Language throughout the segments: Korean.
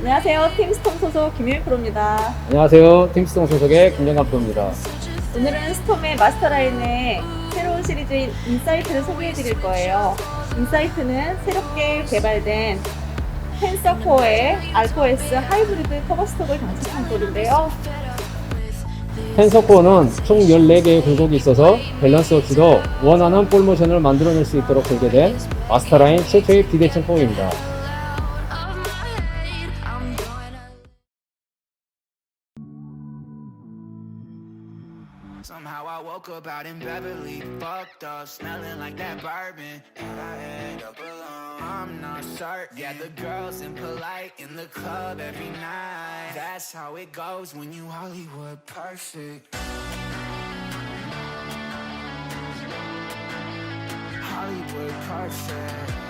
안녕하세요. 팀스톰 소속 김일 프로입니다. 안녕하세요. 팀스톤 소속의 김정갑 프로입니다. 오늘은 스톰의 마스터 라인의 새로운 시리즈인 인사이트를 소개해 드릴 거예요. 인사이트는 새롭게 개발된 펜서코어의 알코S 하이브리드 커버 스톡을 장착한 볼인데요. 펜서코어는 총 14개의 굴곡이 있어서 밸런스 없이도 원하는 볼 모션을 만들어낼 수 있도록 설계된 마스터라인 최초의 비대칭 폼입니다. Somehow I woke up out in Beverly, fucked up, smelling like that bourbon. And I end up alone. I'm not certain. Yeah, the girls impolite in the club every night. That's how it goes when you Hollywood perfect. Hollywood perfect.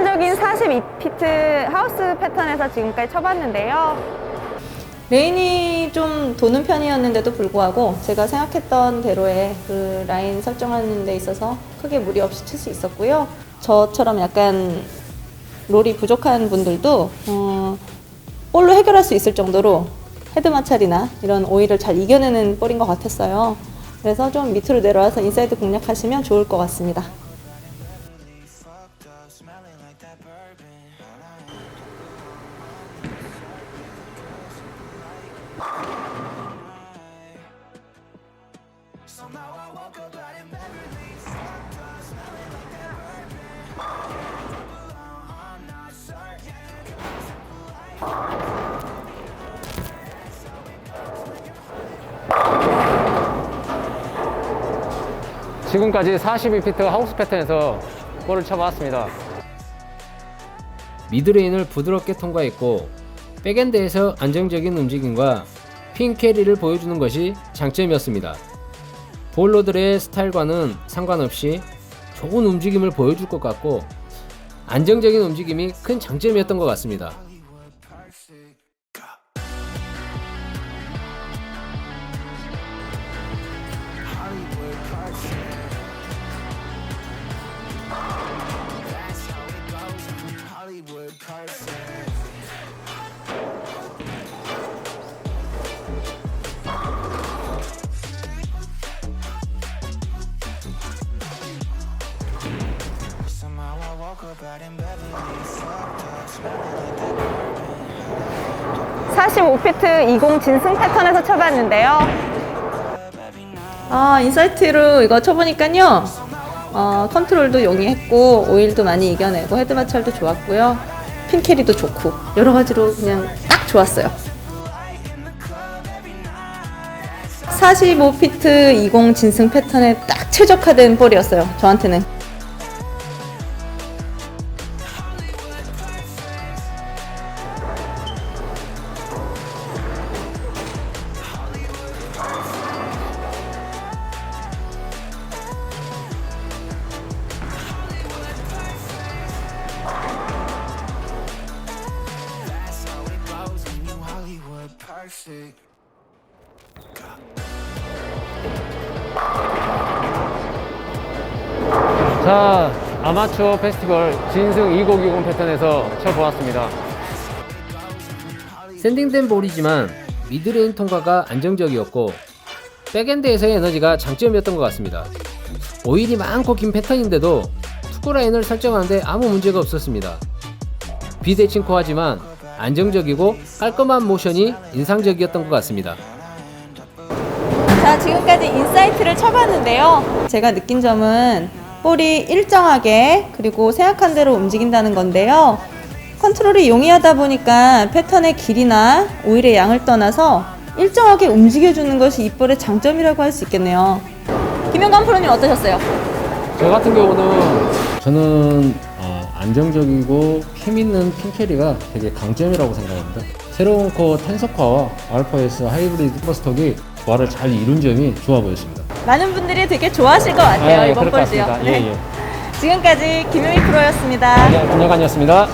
일반적인 42피트 하우스 패턴에서 지금까지 쳐봤는데요. 레인이 좀 도는 편이었는데도 불구하고 제가 생각했던 대로의 그 라인 설정하는 데 있어서 크게 무리 없이 칠 수 있었고요. 저처럼 약간 롤이 부족한 분들도 어, 볼로 해결할 수 있을 정도로 헤드 마찰이나 이런 오일을 잘 이겨내는 볼인 것 같았어요. 그래서 좀 밑으로 내려와서 인사이드 공략하시면 좋을 것 같습니다. 지금까지 42피트 하우스 패턴에서 볼을 쳐봤습니다. 미드레인을 부드럽게 통과했고 백엔드에서 안정적인 움직임과 핀 캐리를 보여주는 것이 장점이었습니다. 볼로들의 스타일과는 상관없이 좋은 움직임을 보여줄 것 같고 안정적인 움직임이 큰 장점이었던 것 같습니다. 45피트 20 진승 패턴에서 쳐봤는데요. 아, 인사이트로 이거 쳐보니까요. 어, 컨트롤도 용이했고, 오일도 많이 이겨내고, 헤드 마찰도 좋았고요. 핀 캐리도 좋고, 여러 가지로 그냥 딱 좋았어요. 45피트 20 진승 패턴에 딱 최적화된 볼이었어요. 저한테는. 자, 아마추어 페스티벌 진승 2020 패턴에서 쳐보았습니다. 샌딩된 볼이지만 미드레인 통과가 안정적이었고 백엔드에서의 에너지가 장점이었던 것 같습니다. 오일이 많고 긴 패턴인데도 투구 라인을 설정하는데 아무 문제가 없었습니다. 비대칭코하지만 안정적이고 깔끔한 모션이 인상적이었던 것 같습니다. 자, 지금까지 인사이트를 쳐봤는데요. 제가 느낀 점은 볼이 일정하게 그리고 생각한 대로 움직인다는 건데요. 컨트롤이 용이하다 보니까 패턴의 길이나 오일의 양을 떠나서 일정하게 움직여주는 것이 이 볼의 장점이라고 할 수 있겠네요. 김영관 프로님 어떠셨어요? 저 같은 경우는 저는 어, 안정적이고 힘 있는 핀캐리가 되게 강점이라고 생각합니다. 새로운 코어 텐서카와 알파에스 하이브리드 버스톡이 조화를 잘 이룬 점이 좋아 보였습니다. 많은 분들이 되게 좋아하실 것 같아요. 이번 볼도요. 네. 지금까지 김효미 프로였습니다. 김여관이었습니다.